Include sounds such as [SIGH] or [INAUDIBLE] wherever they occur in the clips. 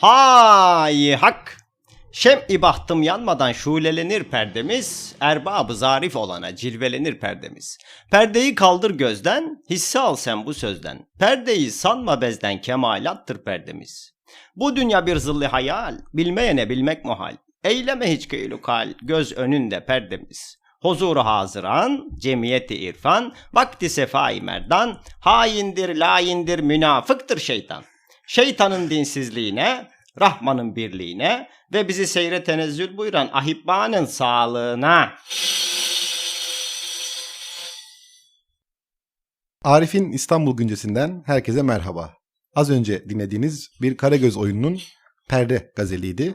Hay hak! Şem-i bahtım yanmadan şulelenir perdemiz, erbabı zarif olana cilvelenir perdemiz. Perdeyi kaldır gözden, hisse al sen bu sözden. Perdeyi sanma bezden kemalattır perdemiz. Bu dünya bir zilli hayal, bilmeyene bilmek muhal. Eyleme hiç kıylukal, göz önünde perdemiz. Huzuru hazıran, cemiyeti irfan, vakti sefai merdan, haindir, laindir, münafıktır şeytan. Şeytanın dinsizliğine, Rahman'ın birliğine ve bizi seyre tenezzül buyuran ahibbanın sağlığına. Arif'in İstanbul Güncesi'nden herkese merhaba. Az önce dinlediğiniz bir Karagöz oyununun perde gazeliydi.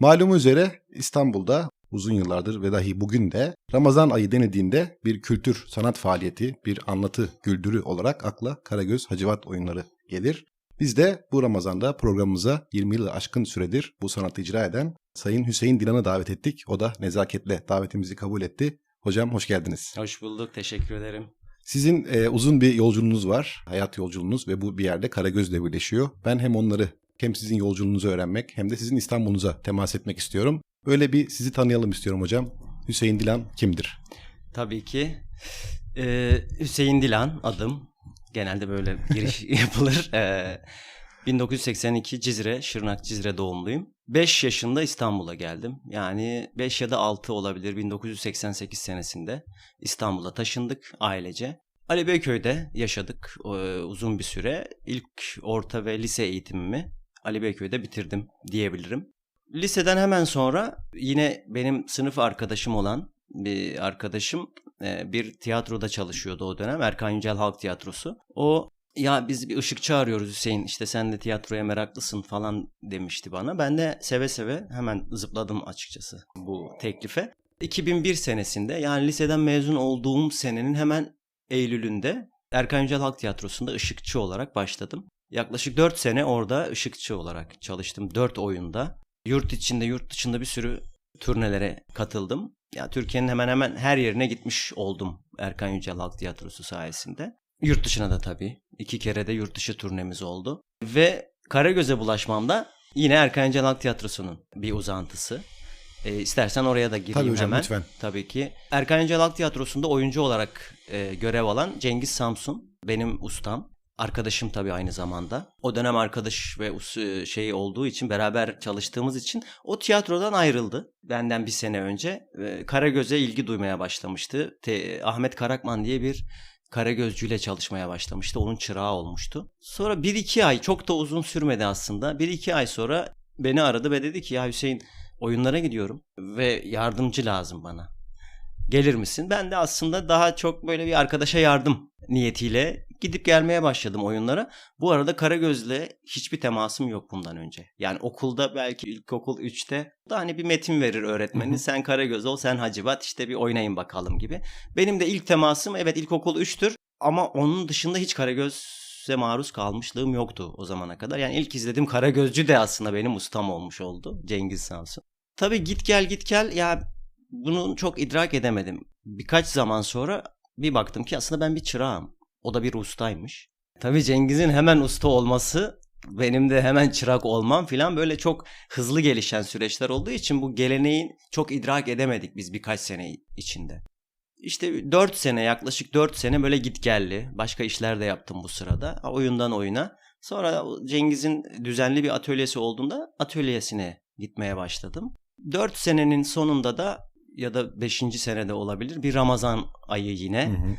Malumu üzere İstanbul'da uzun yıllardır ve dahi bugün de Ramazan ayı denildiğinde bir kültür, sanat faaliyeti, bir anlatı güldürü olarak akla Karagöz Hacivat oyunları gelir. Biz de bu Ramazan'da programımıza 20 yılı aşkın süredir bu sanatı icra eden Sayın Hüseyin Dilan'ı davet ettik. O da nezaketle davetimizi kabul etti. Hocam hoş geldiniz. Hoş bulduk, teşekkür ederim. Sizin e, uzun bir yolculuğunuz var, hayat yolculuğunuz ve bu bir yerde Karagöz'le birleşiyor. Ben hem onları hem sizin yolculuğunuzu öğrenmek hem de sizin İstanbul'unuza temas etmek istiyorum. Öyle bir sizi tanıyalım istiyorum hocam. Hüseyin Dilan kimdir? Tabii ki. Ee, Hüseyin Dilan adım. Genelde böyle giriş [LAUGHS] yapılır. Ee, 1982 Cizre, Şırnak Cizre doğumluyum. 5 yaşında İstanbul'a geldim. Yani 5 ya da 6 olabilir 1988 senesinde İstanbul'a taşındık ailece. Ali Beyköy'de yaşadık e, uzun bir süre. İlk orta ve lise eğitimimi Ali Beyköy'de bitirdim diyebilirim. Liseden hemen sonra yine benim sınıf arkadaşım olan bir arkadaşım e, bir tiyatroda çalışıyordu o dönem. Erkan Yücel Halk Tiyatrosu. O ya biz bir ışıkçı arıyoruz Hüseyin işte sen de tiyatroya meraklısın falan demişti bana. Ben de seve seve hemen zıpladım açıkçası bu teklife. 2001 senesinde yani liseden mezun olduğum senenin hemen Eylül'ünde Erkan Yücel Halk Tiyatrosu'nda ışıkçı olarak başladım. Yaklaşık 4 sene orada ışıkçı olarak çalıştım. 4 oyunda. Yurt içinde yurt dışında bir sürü turnelere katıldım. Ya Türkiye'nin hemen hemen her yerine gitmiş oldum Erkan Yücel Halk Tiyatrosu sayesinde. Yurt dışına da tabii. iki kere de yurt dışı turnemiz oldu. Ve Karagöz'e bulaşmamda yine Erkan Yücel Halk Tiyatrosu'nun bir uzantısı. E, istersen oraya da gireyim Tabii hocam, hemen. lütfen. Tabii ki. Erkan Yücel Halk Tiyatrosu'nda oyuncu olarak e, görev alan Cengiz Samsun benim ustam. Arkadaşım tabii aynı zamanda. O dönem arkadaş ve şey olduğu için beraber çalıştığımız için o tiyatrodan ayrıldı. Benden bir sene önce Karagöz'e ilgi duymaya başlamıştı. Te- Ahmet Karakman diye bir Karagözcüyle çalışmaya başlamıştı. Onun çırağı olmuştu. Sonra bir iki ay çok da uzun sürmedi aslında. Bir iki ay sonra beni aradı ve dedi ki ya Hüseyin oyunlara gidiyorum ve yardımcı lazım bana. Gelir misin? Ben de aslında daha çok böyle bir arkadaşa yardım niyetiyle gidip gelmeye başladım oyunlara. Bu arada Karagöz'le hiçbir temasım yok bundan önce. Yani okulda belki ilkokul 3'te da hani bir metin verir öğretmenin. Sen Karagöz ol, sen Hacivat işte bir oynayın bakalım gibi. Benim de ilk temasım evet ilkokul 3'tür ama onun dışında hiç Karagöz'e maruz kalmışlığım yoktu o zamana kadar. Yani ilk izlediğim Karagözcü de aslında benim ustam olmuş oldu. Cengiz Samsun. Tabii git gel git gel ya bunu çok idrak edemedim. Birkaç zaman sonra bir baktım ki aslında ben bir çırağım. O da bir ustaymış. Tabii Cengiz'in hemen usta olması benim de hemen çırak olmam filan böyle çok hızlı gelişen süreçler olduğu için bu geleneği çok idrak edemedik biz birkaç sene içinde. İşte 4 sene yaklaşık 4 sene böyle git geldi. Başka işler de yaptım bu sırada. Oyundan oyuna. Sonra Cengiz'in düzenli bir atölyesi olduğunda atölyesine gitmeye başladım. 4 senenin sonunda da ya da 5. senede olabilir bir Ramazan ayı yine. Hı hı.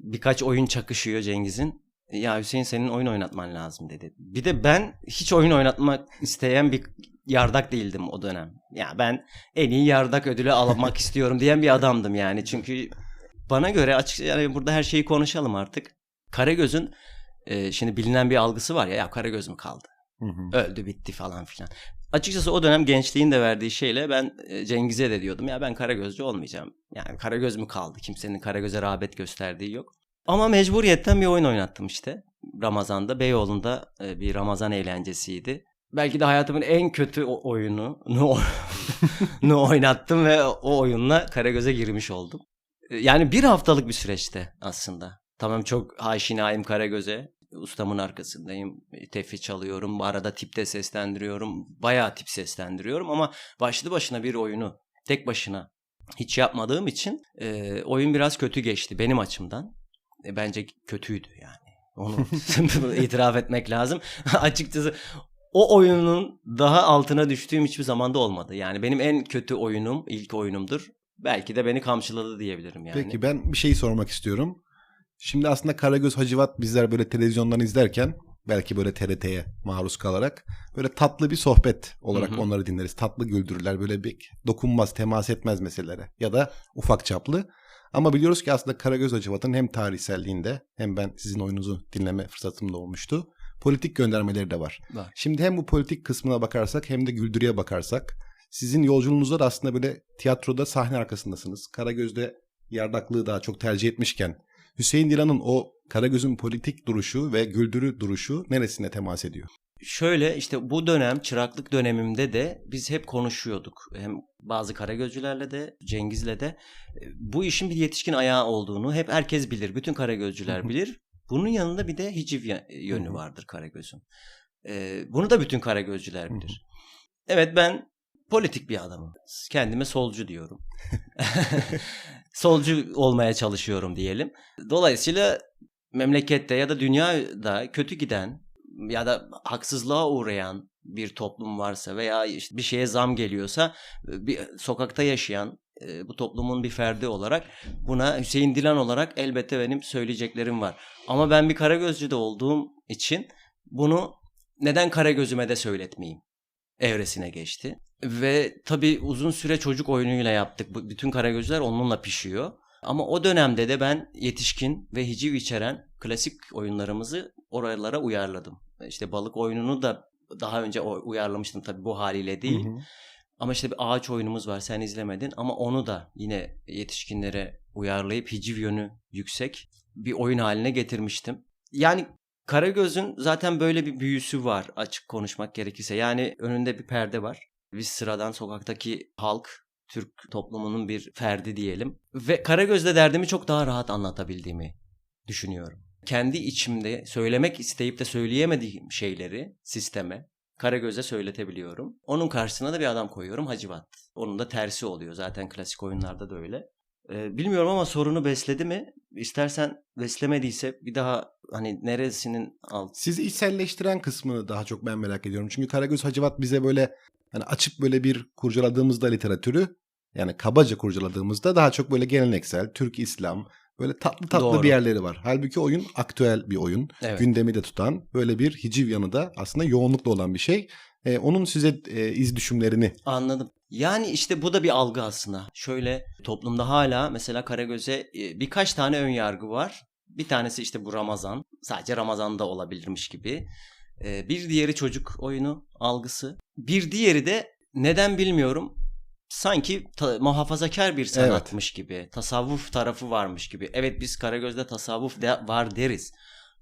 Birkaç oyun çakışıyor Cengiz'in. Ya Hüseyin senin oyun oynatman lazım dedi. Bir de ben hiç oyun oynatmak isteyen bir yardak değildim o dönem. Ya ben en iyi yardak ödülü almak [LAUGHS] istiyorum diyen bir adamdım yani. Çünkü bana göre açık yani burada her şeyi konuşalım artık. Karagöz'ün e, şimdi bilinen bir algısı var ya ya Karagöz mü kaldı? Hı hı. öldü bitti falan filan. Açıkçası o dönem gençliğin de verdiği şeyle ben e, Cengiz'e de diyordum ya ben Karagözcü olmayacağım. Yani Karagöz mü kaldı? Kimsenin Karagöz'e rağbet gösterdiği yok. Ama mecburiyetten bir oyun oynattım işte. Ramazan'da Beyoğlu'nda e, bir Ramazan eğlencesiydi. Belki de hayatımın en kötü oyunu [LAUGHS] nu, nu oynattım ve o oyunla Karagöz'e girmiş oldum. E, Yani bir haftalık bir süreçte aslında. Tamam çok haşinayım Karagöz'e. Ustamın arkasındayım. Tefi çalıyorum. Arada tipte seslendiriyorum. Bayağı tip seslendiriyorum ama başlı başına bir oyunu tek başına hiç yapmadığım için e, oyun biraz kötü geçti benim açımdan. E, bence kötüydü yani. Onu [LAUGHS] itiraf etmek lazım. [LAUGHS] Açıkçası o oyunun daha altına düştüğüm hiçbir zamanda olmadı. Yani benim en kötü oyunum ilk oyunumdur. Belki de beni kamçıladı diyebilirim yani. Peki ben bir şey sormak istiyorum. Şimdi aslında Karagöz Hacivat bizler böyle televizyondan izlerken belki böyle TRT'ye maruz kalarak böyle tatlı bir sohbet olarak Hı hı. onları dinleriz. Tatlı güldürürler böyle bir dokunmaz, temas etmez meselelere ya da ufak çaplı. Ama biliyoruz ki aslında Karagöz Hacivat'ın hem tarihselliğinde hem ben sizin oyununuzu dinleme fırsatım da olmuştu. Politik göndermeleri de var. Var. Şimdi hem bu politik kısmına bakarsak hem de güldürüye bakarsak sizin yolculuğunuzda da aslında böyle tiyatroda sahne arkasındasınız. Karagöz'de yardaklığı daha çok tercih etmişken Hüseyin Dilan'ın o Karagöz'ün politik duruşu ve güldürü duruşu neresine temas ediyor? Şöyle işte bu dönem çıraklık dönemimde de biz hep konuşuyorduk. Hem bazı karagözcülerle de Cengiz'le de bu işin bir yetişkin ayağı olduğunu hep herkes bilir. Bütün karagözcüler bilir. Bunun yanında bir de hiciv yönü vardır karagözün. Ee, bunu da bütün karagözcüler bilir. Evet ben politik bir adamım. Kendime solcu diyorum. [LAUGHS] [LAUGHS] solcu olmaya çalışıyorum diyelim. Dolayısıyla memlekette ya da dünyada kötü giden ya da haksızlığa uğrayan bir toplum varsa veya işte bir şeye zam geliyorsa bir sokakta yaşayan e, bu toplumun bir ferdi olarak buna Hüseyin Dilan olarak elbette benim söyleyeceklerim var. Ama ben bir Karagözcü de olduğum için bunu neden Karagözüme de söyletmeyeyim evresine geçti. Ve tabii uzun süre çocuk oyunuyla yaptık. Bütün Karagözler onunla pişiyor. Ama o dönemde de ben yetişkin ve hiciv içeren klasik oyunlarımızı oralara uyarladım. İşte balık oyununu da daha önce uyarlamıştım tabii bu haliyle değil. Hı hı. Ama işte bir ağaç oyunumuz var sen izlemedin ama onu da yine yetişkinlere uyarlayıp hiciv yönü yüksek bir oyun haline getirmiştim. Yani Karagöz'ün zaten böyle bir büyüsü var açık konuşmak gerekirse. Yani önünde bir perde var. Biz sıradan sokaktaki halk Türk toplumunun bir ferdi diyelim. Ve Karagöz'de derdimi çok daha rahat anlatabildiğimi düşünüyorum. Kendi içimde söylemek isteyip de söyleyemediğim şeyleri sisteme, Karagöz'e söyletebiliyorum. Onun karşısına da bir adam koyuyorum Hacivat. Onun da tersi oluyor zaten klasik oyunlarda da öyle. Ee, bilmiyorum ama sorunu besledi mi? İstersen beslemediyse bir daha hani neresinin alt Sizi içselleştiren kısmını daha çok ben merak ediyorum. Çünkü Karagöz Hacivat bize böyle hani açıp böyle bir kurcaladığımızda literatürü yani kabaca kurcaladığımızda daha çok böyle geleneksel, Türk İslam böyle tatlı tatlı Doğru. bir yerleri var. Halbuki oyun aktüel bir oyun. Evet. Gündemi de tutan böyle bir hiciv yanı da aslında yoğunlukla olan bir şey. Ee, onun size e, iz düşümlerini Anladım. Yani işte bu da bir algı aslında. Şöyle toplumda hala mesela Karagöz'e e, birkaç tane ön yargı var. Bir tanesi işte bu Ramazan. Sadece Ramazan'da olabilirmiş gibi. E, Bir diğeri çocuk oyunu algısı. Bir diğeri de neden bilmiyorum. Sanki ta- muhafazakar bir sanatmış gibi. Tasavvuf tarafı varmış gibi. Evet biz Karagöz'de tasavvuf de- var deriz.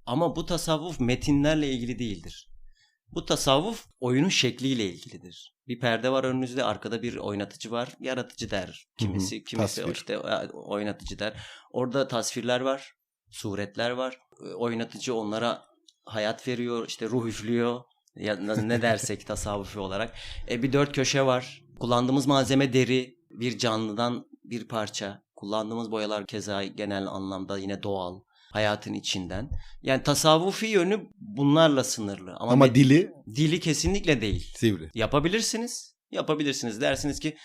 Ama bu tasavvuf metinlerle ilgili değildir. Bu tasavvuf oyunun şekliyle ilgilidir. Bir perde var önünüzde, arkada bir oynatıcı var. Yaratıcı der kimisi, Hı hı, kimisi tasvir. işte oynatıcı der. Orada tasvirler var, suretler var. E, Oynatıcı onlara hayat veriyor, işte ruh üflüyor. Ya ne dersek [LAUGHS] tasavvufi olarak. E bir dört köşe var. Kullandığımız malzeme deri, bir canlıdan bir parça. Kullandığımız boyalar keza genel anlamda yine doğal hayatın içinden. Yani tasavvufi yönü bunlarla sınırlı. Ama, ama dili dili kesinlikle değil. sivri. Yapabilirsiniz. Yapabilirsiniz. Dersiniz ki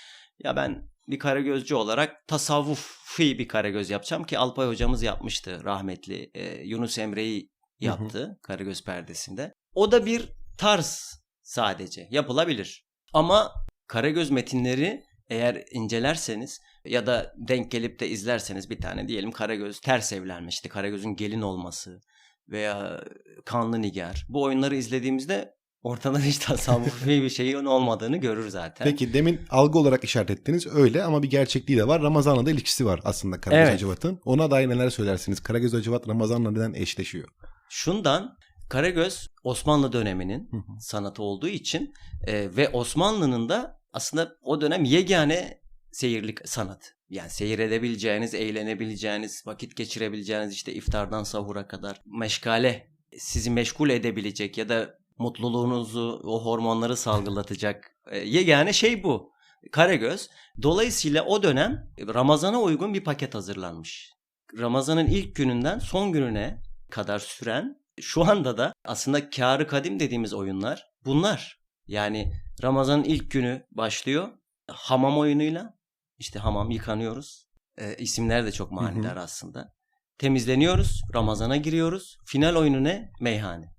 ya ben bir karagözcü olarak tasavvufi bir karagöz yapacağım ki Alpay hocamız yapmıştı rahmetli. Ee, Yunus Emre'yi yaptı Karagöz perdesinde. O da bir tarz sadece yapılabilir. Ama Karagöz metinleri eğer incelerseniz ya da denk gelip de izlerseniz bir tane diyelim Karagöz ters evlenmişti. Karagöz'ün gelin olması veya Kanlı Nigar. Bu oyunları izlediğimizde ortada [LAUGHS] hiç tasavvufi bir şeyin olmadığını görür zaten. Peki demin algı olarak işaret ettiniz öyle ama bir gerçekliği de var. Ramazan'la da ilişkisi var aslında Karagöz Evet. Hacivat'ın. Ona dair neler söylersiniz? Karagöz Hacivat Ramazan'la neden eşleşiyor? Şundan Karagöz Osmanlı döneminin Hı hı. sanatı olduğu için e, ve Osmanlı'nın da aslında o dönem yegane seyirlik sanat. Yani seyir edebileceğiniz, eğlenebileceğiniz, vakit geçirebileceğiniz işte iftardan sahura kadar meşgale sizi meşgul edebilecek ya da mutluluğunuzu, o hormonları salgılatacak e, yegane şey bu. Karagöz. Dolayısıyla o dönem Ramazan'a uygun bir paket hazırlanmış. Ramazan'ın ilk gününden son gününe kadar süren şu anda da aslında kârı kadim dediğimiz oyunlar bunlar. Yani Ramazan'ın ilk günü başlıyor hamam oyunuyla. İşte hamam yıkanıyoruz. E, isimler de çok manidar aslında. Temizleniyoruz, Ramazan'a giriyoruz. Final oyunu ne? Meyhane.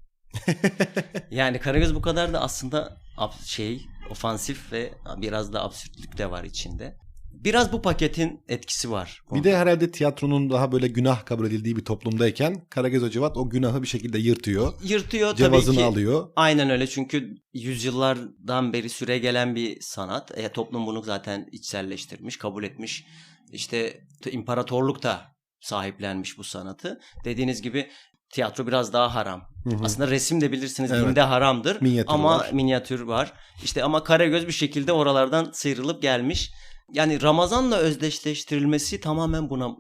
[LAUGHS] yani Karagöz bu kadar da aslında şey ofansif ve biraz da absürtlük de var içinde. Biraz bu paketin etkisi var. Bir de herhalde tiyatronun daha böyle günah kabul edildiği bir toplumdayken Karagöz Hacivat o günahı bir şekilde yırtıyor. yırtıyor tabii ki. alıyor. Aynen öyle çünkü yüzyıllardan beri süre gelen bir sanat. E, toplum bunu zaten içselleştirmiş, kabul etmiş. İşte imparatorluk da sahiplenmiş bu sanatı. Dediğiniz gibi tiyatro biraz daha haram. Hı hı. Aslında resim de bilirsiniz Evet. dinde haramdır. Minyatür ama var. minyatür var. İşte ama Karagöz bir şekilde oralardan sıyrılıp gelmiş. Yani Ramazan'la özdeşleştirilmesi tamamen buna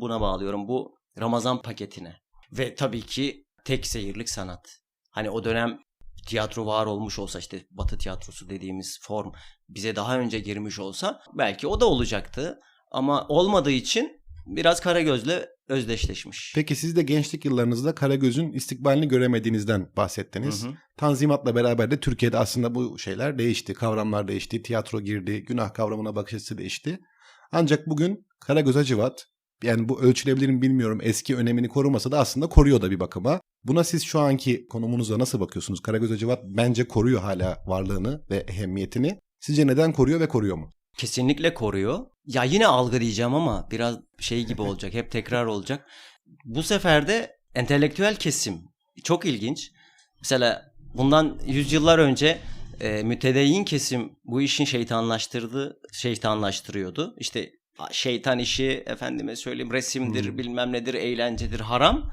buna bağlıyorum. Bu Ramazan paketine. Ve tabii ki tek seyirlik sanat. Hani o dönem tiyatro var olmuş olsa işte Batı tiyatrosu dediğimiz form bize daha önce girmiş olsa belki o da olacaktı. Ama olmadığı için biraz Karagöz'le özdeşleşmiş. Peki siz de gençlik yıllarınızda Karagöz'ün istikbalini göremediğinizden bahsettiniz. Hı hı. Tanzimat'la beraber de Türkiye'de aslında bu şeyler değişti. Kavramlar değişti. Tiyatro girdi. Günah kavramına bakış açısı değişti. Ancak bugün Karagöz Hacivat yani bu ölçülebilir mi bilmiyorum eski önemini korumasa da aslında koruyor da bir bakıma. Buna siz şu anki konumunuzla nasıl bakıyorsunuz? Karagöz Hacivat bence koruyor hala varlığını ve ehemmiyetini. Sizce neden koruyor ve koruyor mu? Kesinlikle koruyor. Ya yine algı diyeceğim ama biraz şey gibi olacak. hep tekrar olacak. Bu sefer de entelektüel kesim çok ilginç. Mesela bundan yüzyıllar önce e, mütedeyyin kesim bu işin şeytanlaştırdı, şeytanlaştırıyordu. İşte şeytan işi efendime söyleyeyim resimdir, Hmm. bilmem nedir, eğlencedir, haram.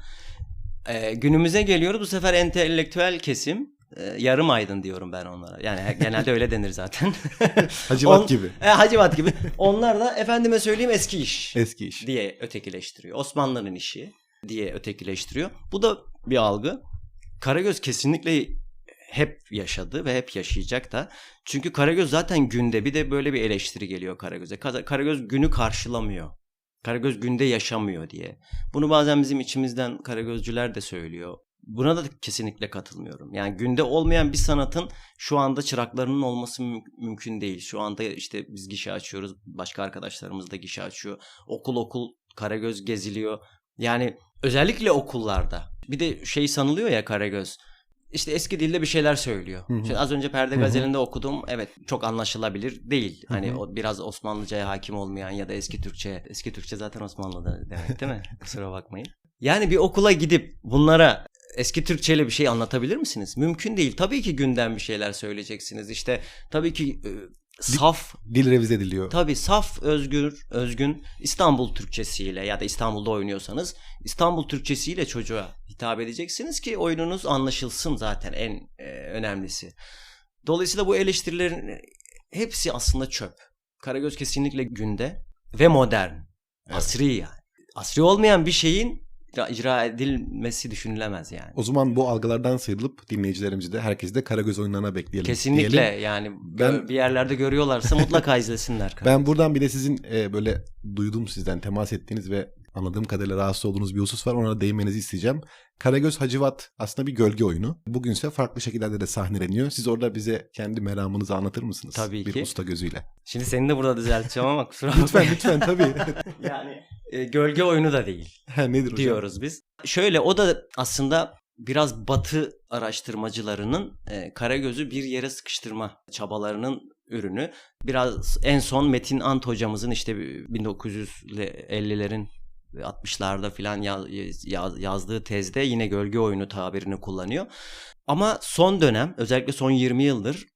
E, günümüze geliyoruz bu sefer entelektüel kesim yarım aydın diyorum ben onlara. Yani he- genelde öyle denir zaten. [LAUGHS] Hacivat On- gibi. E, Hacivat gibi. Onlar da efendime söyleyeyim eski iş Eski iş. diye ötekileştiriyor. Osmanlı'nın işi diye ötekileştiriyor. Bu da bir algı. Karagöz kesinlikle hep yaşadı ve hep yaşayacak da. Çünkü Karagöz zaten günde bir de böyle bir eleştiri geliyor Karagöz'e. Kara- Karagöz günü karşılamıyor. Karagöz günde yaşamıyor diye. Bunu bazen bizim içimizden Karagözcüler de söylüyor. Buna da kesinlikle katılmıyorum. Yani günde olmayan bir sanatın şu anda çıraklarının olması müm- mümkün değil. Şu anda işte biz gişe açıyoruz. Başka arkadaşlarımız da gişe açıyor. Okul okul Karagöz geziliyor. Yani özellikle okullarda. Bir de şey sanılıyor ya Karagöz. İşte eski dilde bir şeyler söylüyor. Hı hı. Şimdi az önce Perde. Gazeli'nde okudum. Evet çok anlaşılabilir değil. Hı Hani o biraz Osmanlıcaya hakim olmayan ya da eski Türkçe. Eski Türkçe zaten Osmanlı'da demek değil mi? [LAUGHS] Kusura bakmayın. Yani bir okula gidip bunlara eski Türkçeyle bir şey anlatabilir misiniz? Mümkün değil. Tabii ki günden bir şeyler söyleyeceksiniz. İşte tabii ki e, saf Dil revize ediliyor. Tabii saf özgür, özgün İstanbul Türkçesiyle ya da İstanbul'da oynuyorsanız İstanbul Türkçesiyle çocuğa hitap edeceksiniz ki oyununuz anlaşılsın zaten en e, önemlisi. Dolayısıyla bu eleştirilerin hepsi aslında çöp. Karagöz kesinlikle günde ve modern. Evet. Asri yani. Asri olmayan bir şeyin icra- icra edilmesi düşünülemez yani. O zaman bu algılardan sıyrılıp dinleyicilerimizi de herkesi de Karagöz oyunlarına bekleyelim. Kesinlikle diyelim. yani Ben- bir yerlerde görüyorlarsa mutlaka izlesinler. [LAUGHS] Ben buradan bir de sizin e, böyle duydum sizden temas ettiğiniz ve anladığım kadarıyla rahatsız olduğunuz bir husus var. Ona değinmenizi isteyeceğim. Karagöz Hacivat aslında bir gölge oyunu. Bugünse farklı şekillerde de sahneleniyor. Siz orada bize kendi meramınızı anlatır mısınız? Tabii bir ki. usta gözüyle. Şimdi seni de burada düzelteceğim ama kusura bakma. Lütfen lütfen tabii. [LAUGHS] yani e, gölge oyunu da değil [LAUGHS] ha, nedir hocam? diyoruz biz. Şöyle o da aslında biraz batı araştırmacılarının e, Karagöz'ü bir yere sıkıştırma çabalarının ürünü. Biraz en son Metin Ant hocamızın işte 1950'lerin 60'larda filan yaz- yaz- yazdığı tezde yine gölge oyunu tabirini kullanıyor. Ama son dönem özellikle son 20 yıldır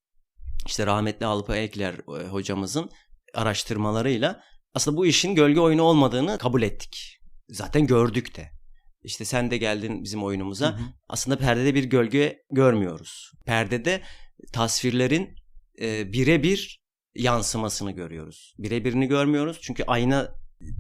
işte rahmetli Alpa Ekler e, hocamızın araştırmalarıyla aslında bu işin gölge oyunu olmadığını kabul ettik. Zaten gördük de. İşte sen de geldin bizim oyunumuza. Hı hı. Aslında perdede bir gölge görmüyoruz. Perdede tasvirlerin e, birebir yansımasını görüyoruz. Birebirini görmüyoruz çünkü ayna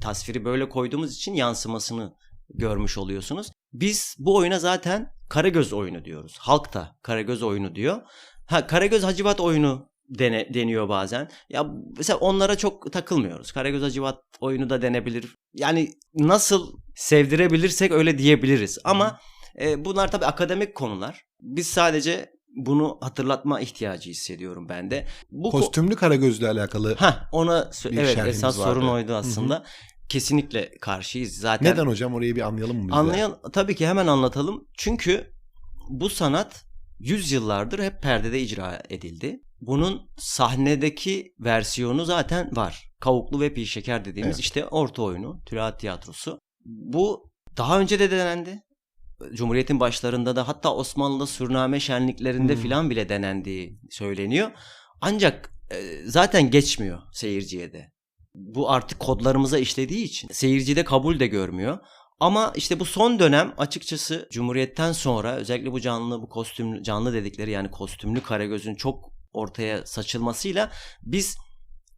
tasviri böyle koyduğumuz için yansımasını görmüş oluyorsunuz. Biz bu oyuna zaten Karagöz oyunu diyoruz. Halk da Karagöz oyunu diyor. Ha Karagöz Hacivat oyunu dene, deniyor bazen. Ya mesela onlara çok takılmıyoruz. Karagöz Hacivat oyunu da denebilir. Yani nasıl sevdirebilirsek öyle diyebiliriz. Ama e, bunlar tabii akademik konular. Biz sadece bunu hatırlatma ihtiyacı hissediyorum ben de. Bu ko- Kostümlü Karagöz'le alakalı Ha ona evet esas vardı. sorun oydu aslında. Kesinlikle karşıyız zaten. neden hocam orayı bir anlayalım mı biz de? Anlayan tabii ki hemen anlatalım. Çünkü bu sanat yüzyıllardır hep perdede icra edildi. Bunun sahnedeki versiyonu zaten var. Kavuklu ve Pi Şeker dediğimiz Evet. işte orta oyunu, Tülahat Tiyatrosu. Bu daha önce de denendi. Cumhuriyet'in başlarında da hatta Osmanlı'da surname şenliklerinde Hmm. filan bile denendiği söyleniyor. Ancak e, zaten geçmiyor seyirciye de. Bu artık kodlarımıza işlediği için seyirci de kabul de görmüyor. Ama işte bu son dönem açıkçası Cumhuriyet'ten sonra özellikle bu canlı bu kostüm canlı dedikleri yani kostümlü Karagöz'ün çok ortaya saçılmasıyla biz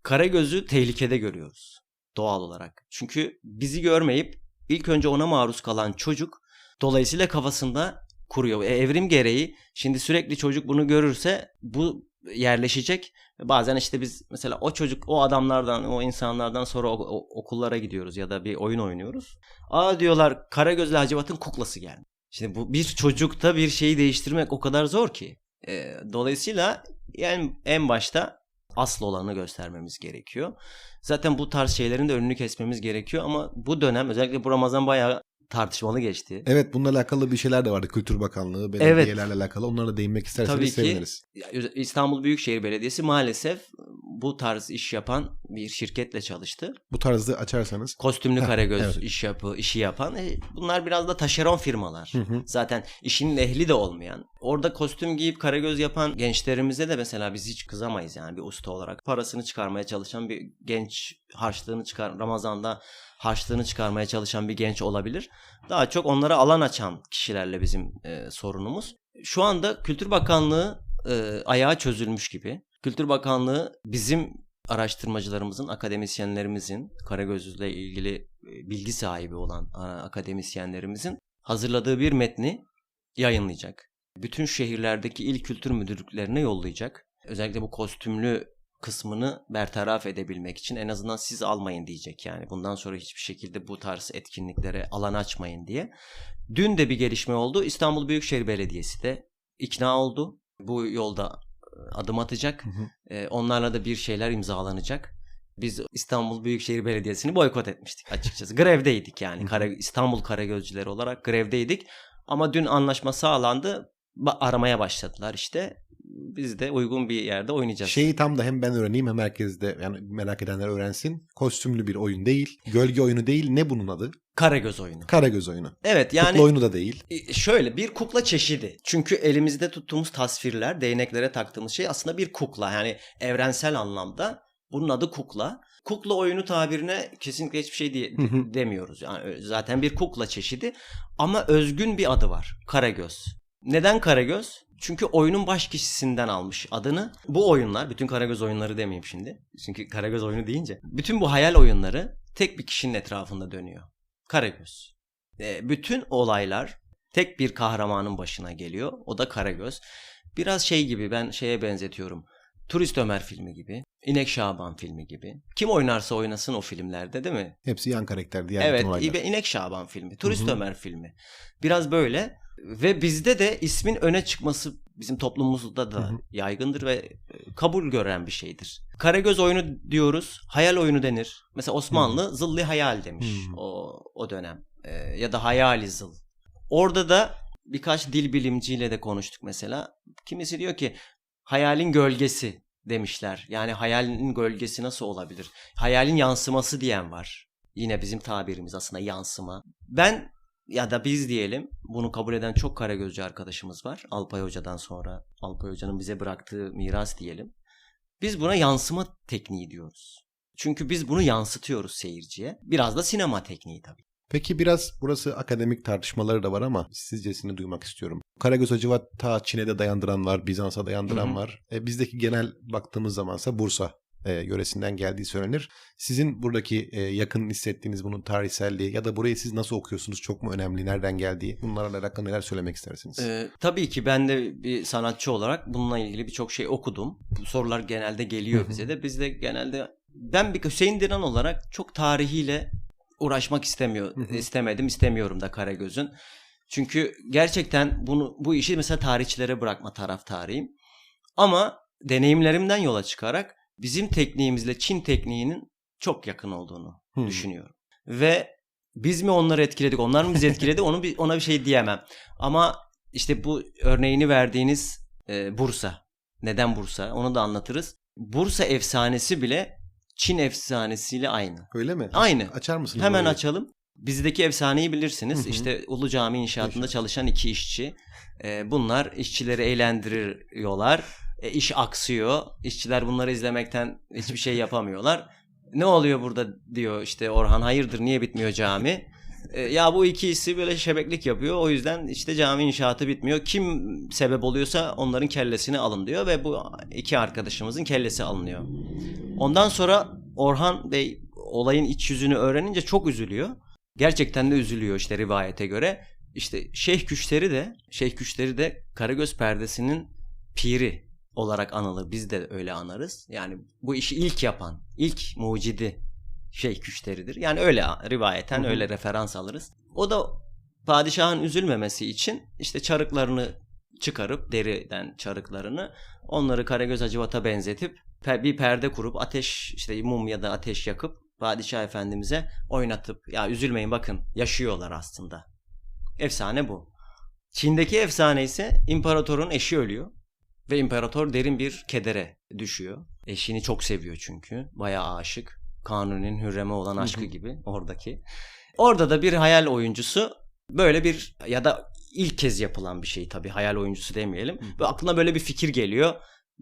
Karagöz'ü tehlikede görüyoruz doğal olarak. Çünkü bizi görmeyip ilk önce ona maruz kalan çocuk dolayısıyla kafasında kuruyor. E, evrim gereği şimdi sürekli çocuk bunu görürse bu yerleşecek. Bazen işte biz mesela o çocuk o adamlardan o insanlardan sonra o- o- okullara gidiyoruz ya da bir oyun oynuyoruz. Aa diyorlar Karagözlü Hacivat'ın kuklası geldi. Şimdi bu bir çocukta bir şeyi değiştirmek o kadar zor ki. E, dolayısıyla yani en başta asıl olanı göstermemiz gerekiyor. Zaten bu tarz şeylerin de önünü kesmemiz gerekiyor ama bu dönem özellikle bu Ramazan bayağı tartışmalı geçti. Evet bununla alakalı bir şeyler de vardı. Kültür Bakanlığı, belediyelerle alakalı. Onlara da değinmek isterseniz Tabii ki. seviniriz. İstanbul Büyükşehir Belediyesi maalesef bu tarz iş yapan bir şirketle çalıştı. Bu tarzı açarsanız. Kostümlü Heh, Karagöz evet. iş yapı işi yapan. E, bunlar biraz da taşeron firmalar. Hı hı. Zaten işinin ehli de olmayan. Orada kostüm giyip karagöz yapan gençlerimize de mesela biz hiç kızamayız yani bir usta olarak. Parasını çıkarmaya çalışan bir genç harçlığını çıkar Ramazan'da harçlığını çıkarmaya çalışan bir genç olabilir. Daha çok onlara alan açan kişilerle bizim e, sorunumuz. Şu anda Kültür Bakanlığı e, ayağa çözülmüş gibi. Kültür Bakanlığı bizim araştırmacılarımızın, akademisyenlerimizin, Karagöz'le ilgili e, bilgi sahibi olan akademisyenlerimizin hazırladığı bir metni yayınlayacak. Bütün şehirlerdeki il kültür müdürlüklerine yollayacak. Özellikle bu kostümlü kısmını bertaraf edebilmek için en azından siz almayın diyecek yani. Bundan sonra hiçbir şekilde bu tarz etkinliklere alan açmayın diye. Dün de bir gelişme oldu. İstanbul Büyükşehir Belediyesi de ikna oldu. Bu yolda e, adım atacak. Hı hı. E, onlarla da bir şeyler imzalanacak. Biz İstanbul Büyükşehir Belediyesi'ni boykot etmiştik açıkçası. Grevdeydik yani. Kara, İstanbul Karagözcüleri olarak grevdeydik. Ama dün anlaşma sağlandı. Ba- aramaya başladılar işte. Biz de uygun bir yerde oynayacağız. Şeyi tam da hem ben öğreneyim hem herkes de yani merak edenler öğrensin. Kostümlü bir oyun değil. Gölge oyunu değil. Ne bunun adı? Karagöz oyunu. Karagöz oyunu. Evet yani Kukla oyunu da değil. E, Şöyle bir kukla çeşidi. Çünkü elimizde tuttuğumuz tasvirler, değneklere taktığımız şey aslında bir kukla. Yani evrensel anlamda bunun adı kukla. Kukla oyunu tabirine kesinlikle hiçbir şey diye, demiyoruz. Yani ö- zaten bir kukla çeşidi ama özgün bir adı var. Karagöz. Neden Karagöz? Çünkü oyunun baş kişisinden almış adını. Bu oyunlar, bütün Karagöz oyunları demeyeyim şimdi. Çünkü Karagöz oyunu deyince. Bütün bu hayal oyunları tek bir kişinin etrafında dönüyor. Karagöz. E, bütün olaylar tek bir kahramanın başına geliyor. O da Karagöz. Biraz şey gibi ben şeye benzetiyorum. Turist Ömer filmi gibi. İnek Şaban filmi gibi. Kim oynarsa oynasın o filmlerde değil mi? Hepsi yan karakter diğer evet İnek Şaban filmi. Turist Hı hı. Ömer filmi. Biraz böyle. Ve bizde de ismin öne çıkması bizim toplumumuzda da yaygındır ve e, kabul gören bir şeydir. Karagöz oyunu diyoruz. Hayal oyunu denir. Mesela Osmanlı zılli hayal demiş o o dönem. E, ya da hayali zıl. Orada da birkaç dil bilimciyle de konuştuk mesela. Kimisi diyor ki hayalin gölgesi demişler. Yani hayalin gölgesi nasıl olabilir? Hayalin yansıması diyen var. Yine bizim tabirimiz aslında yansıma. Ben ya da biz diyelim bunu kabul eden çok Karagözcü arkadaşımız var. Alpay Hoca'dan sonra Alpay Hoca'nın bize bıraktığı miras diyelim. Biz buna yansıma tekniği diyoruz. Çünkü biz bunu yansıtıyoruz seyirciye. Biraz da sinema tekniği tabii. Peki biraz burası akademik tartışmaları da var ama sizcesini duymak istiyorum. Karagöz Hacivat ta Çin'e de dayandıran var, Bizans'a dayandıran Hı hı. var. E, bizdeki genel baktığımız zamansa Bursa e, yöresinden geldiği söylenir. Sizin buradaki e, yakın hissettiğiniz bunun tarihselliği ya da burayı siz nasıl okuyorsunuz çok mu önemli, nereden geldiği bunlarla alakalı neler söylemek istersiniz? Ee, tabii ki ben de bir sanatçı olarak bununla ilgili birçok şey okudum. Bu sorular genelde geliyor bize de. Biz de genelde ben bir Hüseyin Dinan olarak çok tarihiyle uğraşmak istemiyor, istemedim, istemiyorum da Karagöz'ün. Çünkü gerçekten bunu bu işi mesela tarihçilere bırakma taraftarıyım. Ama deneyimlerimden yola çıkarak bizim tekniğimizle Çin tekniğinin çok yakın olduğunu Hmm. düşünüyorum. Ve biz mi onları etkiledik, onlar mı bizi etkiledi onu bir, ona bir şey diyemem. Ama işte bu örneğini verdiğiniz e, Bursa. Neden Bursa? Onu da anlatırız. Bursa efsanesi bile Çin efsanesiyle aynı. Öyle mi? Aynı. Açar mısınız? Hemen orayı? açalım. Bizdeki efsaneyi bilirsiniz. Hı hı. İşte Ulu Cami inşaatında Yaşa. çalışan iki işçi. E, bunlar işçileri eğlendiriyorlar. E, iş aksıyor. İşçiler bunları izlemekten hiçbir şey yapamıyorlar. Ne oluyor burada diyor işte Orhan hayırdır niye bitmiyor cami? E, ya bu ikisi böyle şebeklik yapıyor. O yüzden işte cami inşaatı bitmiyor. Kim sebep oluyorsa onların kellesini alın diyor ve bu iki arkadaşımızın kellesi alınıyor. Ondan sonra Orhan Bey olayın iç yüzünü öğrenince çok üzülüyor. Gerçekten de üzülüyor işte rivayete göre. İşte Şeyh Küşleri de Şeyh Küşleri de Karagöz perdesinin piri olarak anılır. Biz de öyle anarız. Yani bu işi ilk yapan, ilk mucidi Şeyh Küşteri'dir. Yani öyle rivayeten Hı hı. öyle referans alırız. O da padişahın üzülmemesi için işte çarıklarını çıkarıp deriden çarıklarını onları Karagöz Hacivat'a benzetip bir perde kurup ateş işte mum ya da ateş yakıp padişah efendimize oynatıp ya üzülmeyin bakın yaşıyorlar aslında. Efsane bu. Çin'deki efsane ise imparatorun eşi ölüyor ve imparator derin bir kedere düşüyor. Eşini çok seviyor çünkü. Bayağı aşık. Kanuni'nin Hürrem'e olan aşkı gibi oradaki. Orada da bir hayal oyuncusu böyle bir ya da ilk kez yapılan bir şey tabii hayal oyuncusu demeyelim. Ve aklına böyle bir fikir geliyor.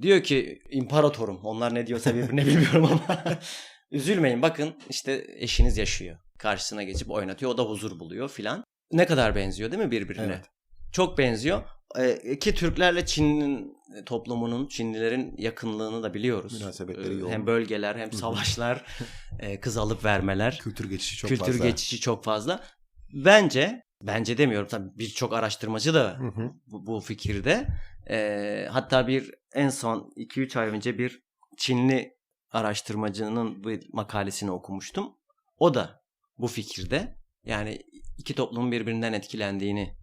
Diyor ki imparatorum onlar ne diyorsa birbirine bilmiyorum ama [LAUGHS] üzülmeyin bakın işte eşiniz yaşıyor. Karşısına geçip oynatıyor o da huzur buluyor filan. Ne kadar benziyor değil mi birbirine? Evet. Çok benziyor. Ee, ki Türklerle Çin'in toplumunun, Çinlilerin yakınlığını da biliyoruz. Münasebetleri Ee, yoğun. Hem bölgeler hem savaşlar, e, kız alıp vermeler, Kültür geçişi çok kültür fazla. geçişi çok fazla. Bence, bence demiyorum tabii birçok araştırmacı da bu, bu fikirde. Ee, hatta bir en son 2-3 ay önce bir Çinli araştırmacının bir makalesini okumuştum. O da bu fikirde. Yani iki toplumun birbirinden etkilendiğini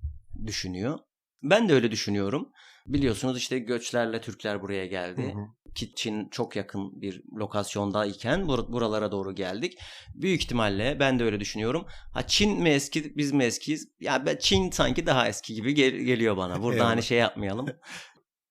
düşünüyor. Ben de öyle düşünüyorum. Biliyorsunuz işte göçlerle Türkler buraya geldi. Hı hı. Ki Çin çok yakın bir lokasyondayken bur- buralara doğru geldik. Büyük ihtimalle ben de öyle düşünüyorum. Ha Çin mi eski biz mi eskiyiz? Ya ben Çin sanki daha eski gibi gel- geliyor bana. Burada hani şey yapmayalım.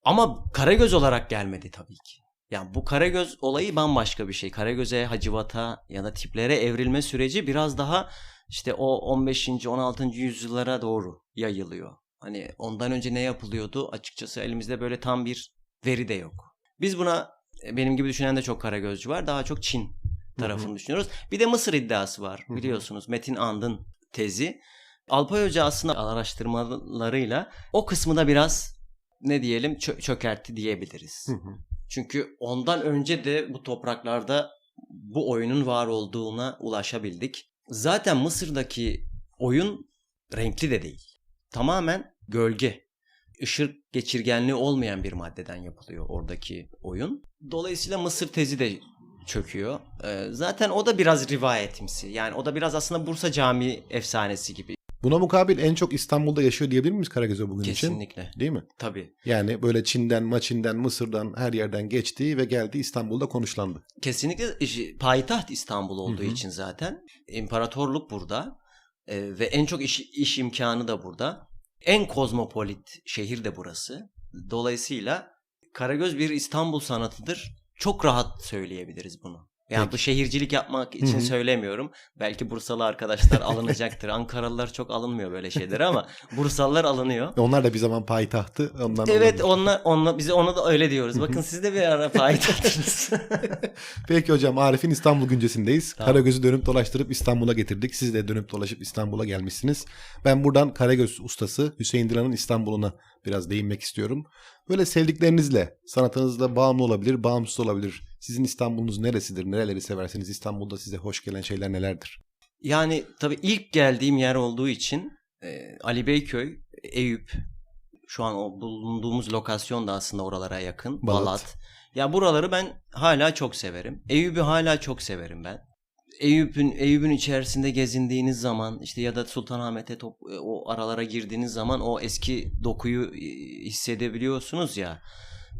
Ama Karagöz olarak gelmedi tabii ki. Yani bu Karagöz olayı bambaşka bir şey. Karagöz'e, Hacivat'a ya da tiplere evrilme süreci biraz daha işte o 15. 16. yüzyıllara doğru yayılıyor. Hani ondan önce ne yapılıyordu açıkçası elimizde böyle tam bir veri de yok. Biz buna e, benim gibi düşünen de çok Karagözcü var. Daha çok Çin tarafını düşünüyoruz. Bir de Mısır iddiası var Hı hı. biliyorsunuz. Metin And'ın tezi. Alpay Hoca aslında araştırmalarıyla o kısmı da biraz ne diyelim çö- çökertti diyebiliriz. Hı hı. Çünkü ondan önce de bu topraklarda bu oyunun var olduğuna ulaşabildik. Zaten Mısır'daki oyun renkli de değil. Tamamen gölge, ışık geçirgenliği olmayan bir maddeden yapılıyor oradaki oyun. Dolayısıyla Mısır tezi de çöküyor. Ee, zaten o da biraz rivayetimsi. Yani o da biraz aslında Bursa Camii efsanesi gibi. Buna mukabil en çok İstanbul'da yaşıyor diyebilir miyiz Karagöz'e bugün için? Kesinlikle. Değil mi? Tabii. Yani böyle Çin'den, Maçin'den, Mısır'dan her yerden geçti ve geldi İstanbul'da konuşlandı. Kesinlikle işi- payitaht İstanbul olduğu Hı hı. için zaten imparatorluk burada e, ve en çok iş, iş imkanı da burada. En kozmopolit şehir de burası. Dolayısıyla Karagöz bir İstanbul sanatıdır. Çok rahat söyleyebiliriz bunu. Yani Peki. bu şehircilik yapmak için Hı hı. söylemiyorum. Belki Bursalı arkadaşlar alınacaktır. [LAUGHS] Ankaralılar çok alınmıyor böyle şeyler ama Bursalılar alınıyor. Ve onlar da bir zaman payitahtı. Ondan Evet onunla, onunla, bize onu da öyle diyoruz. Bakın siz de bir ara payitahttınız. [LAUGHS] Peki hocam Arif'in İstanbul güncesindeyiz. Tamam. Karagöz'ü dönüp dolaştırıp İstanbul'a getirdik. Siz de dönüp dolaşıp İstanbul'a gelmişsiniz. Ben buradan Karagöz ustası Hüseyin Dilan'ın İstanbul'una biraz değinmek istiyorum. Böyle sevdiklerinizle, sanatınızla bağımlı olabilir, bağımsız olabilir. Sizin İstanbul'unuz neresidir? Nereleri seversiniz? İstanbul'da size hoş gelen şeyler nelerdir? Yani tabii ilk geldiğim yer olduğu için e, Ali Beyköy, Eyüp, şu an o bulunduğumuz lokasyon da aslında oralara yakın. Balat. Balat. Ya buraları ben hala çok severim. Eyüp'ü hala çok severim ben. Eyüp'ün Eyüp'ün içerisinde gezindiğiniz zaman işte ya da Sultanahmet'e top, e, o aralara girdiğiniz zaman o eski dokuyu e, hissedebiliyorsunuz ya.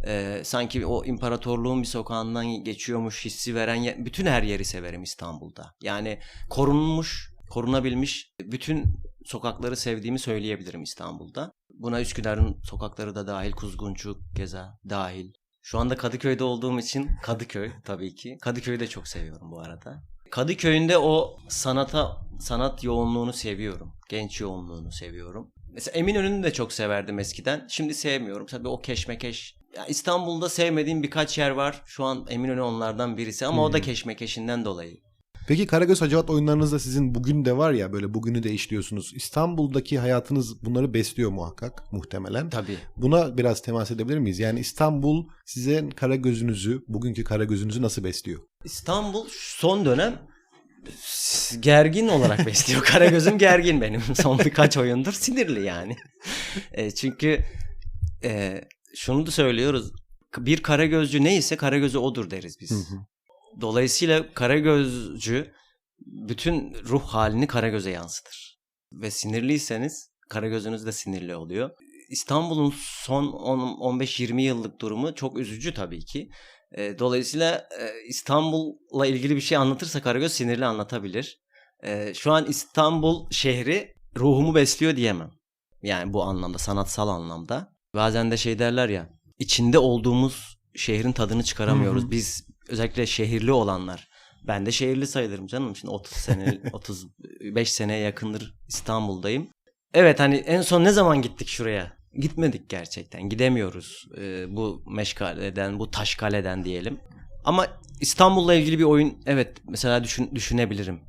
E, sanki o imparatorluğun bir sokağından geçiyormuş hissi veren bütün her yeri severim İstanbul'da. Yani korunmuş, korunabilmiş bütün sokakları sevdiğimi söyleyebilirim İstanbul'da. Buna Üsküdar'ın sokakları da dahil, Kuzgunçuk, Geza dahil. Şu anda Kadıköy'de olduğum için Kadıköy tabii ki. Kadıköy'ü de çok seviyorum bu arada. Kadıköy'ün de o sanata sanat yoğunluğunu seviyorum. Genç yoğunluğunu seviyorum. Mesela Eminönü'nü de çok severdim eskiden. Şimdi sevmiyorum. Tabii o keşmekeş. Ya İstanbul'da sevmediğim birkaç yer var. Şu an Eminönü onlardan birisi ama o da Hmm. keşmekeşinden dolayı. Peki Karagöz Hacivat oyunlarınızda sizin bugün de var ya böyle bugünü de işliyorsunuz. İstanbul'daki hayatınız bunları besliyor muhakkak muhtemelen. Tabii. Buna biraz temas edebilir miyiz? Yani İstanbul sizin Karagöz'ünüzü, bugünkü Karagöz'ünüzü nasıl besliyor? İstanbul son dönem gergin olarak besliyor. [LAUGHS] Karagöz'üm gergin benim. [LAUGHS] Son birkaç oyundur sinirli yani. E, çünkü e, şunu da söylüyoruz. Bir Karagözcü neyse Karagöz'ü odur deriz biz. Hı hı. Dolayısıyla Karagözcü bütün ruh halini Karagöz'e yansıtır. Ve sinirliyseniz Karagöz'ünüz de sinirli oluyor. İstanbul'un son 10 15-20 yıllık durumu çok üzücü tabii ki. E, dolayısıyla e, İstanbul'la ilgili bir şey anlatırsa Karagöz sinirli anlatabilir. E, şu an İstanbul şehri ruhumu besliyor diyemem. Yani bu anlamda, sanatsal anlamda. Bazen de şey derler ya, içinde olduğumuz şehrin tadını çıkaramıyoruz. Hı hı. Biz özellikle şehirli olanlar. Ben de şehirli sayılırım canım. Şimdi 30 sene, [LAUGHS] 35 seneye yakındır İstanbul'dayım. Evet hani en son ne zaman gittik şuraya? Gitmedik gerçekten. Gidemiyoruz. Ee, bu meşgaleden, bu taşkaleden diyelim. Ama İstanbul'la ilgili bir oyun evet mesela düşün, düşünebilirim.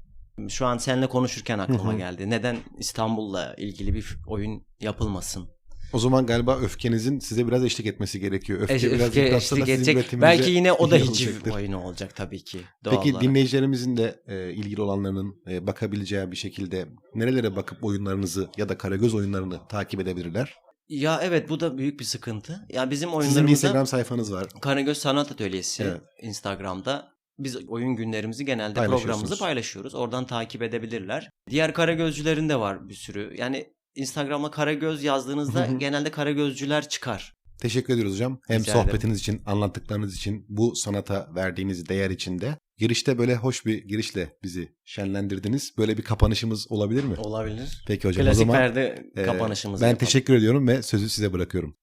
Şu an seninle konuşurken aklıma geldi. Neden İstanbul'la ilgili bir oyun yapılmasın? O zaman galiba öfkenizin size biraz eşlik etmesi gerekiyor. Öfke, Öfke, biraz öfke eşlik edecek. Belki yine o da hiciv oyunu olacak tabii ki. Doğal Peki olarak. dinleyicilerimizin de e, ilgili olanların e, bakabileceği bir şekilde nerelere bakıp oyunlarınızı ya da Karagöz oyunlarını takip edebilirler? Ya evet bu da büyük bir sıkıntı. Ya bizim Sizin bir oyunlarımızda Instagram sayfanız var. Karagöz Sanat Atölyesi Evet. Instagram'da biz oyun günlerimizi genelde programımızı paylaşıyoruz. Oradan takip edebilirler. Diğer Karagözcülerin de var bir sürü. Yani Instagram'a Karagöz yazdığınızda genelde Karagözcüler çıkar. Teşekkür ediyoruz hocam. Hem Rica ederim. sohbetiniz için, anlattıklarınız için, bu sanata verdiğiniz değer için de. Girişte böyle hoş bir girişle bizi şenlendirdiniz. Böyle bir kapanışımız olabilir mi? Olabilir. Peki hocam o Klasik zaman perde e, kapanışımızı ben yapalım. teşekkür ediyorum ve sözü size bırakıyorum.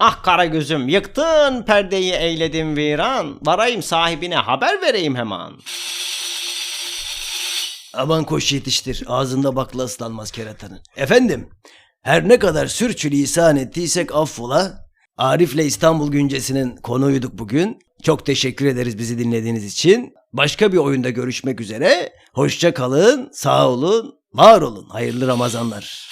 Ah Karagöz'üm yıktın perdeyi eyledin viran. Varayım sahibine haber vereyim hemen. Aman koş yetiştir. Ağzında bakla ıslanmaz keratanın. Efendim, her ne kadar sürçülisan ettiysek affola. Arif'le İstanbul Güncesi'nin konuğuyduk bugün. Çok teşekkür ederiz bizi dinlediğiniz için. Başka bir oyunda görüşmek üzere. Hoşça kalın, sağ olun, var olun. Hayırlı Ramazanlar.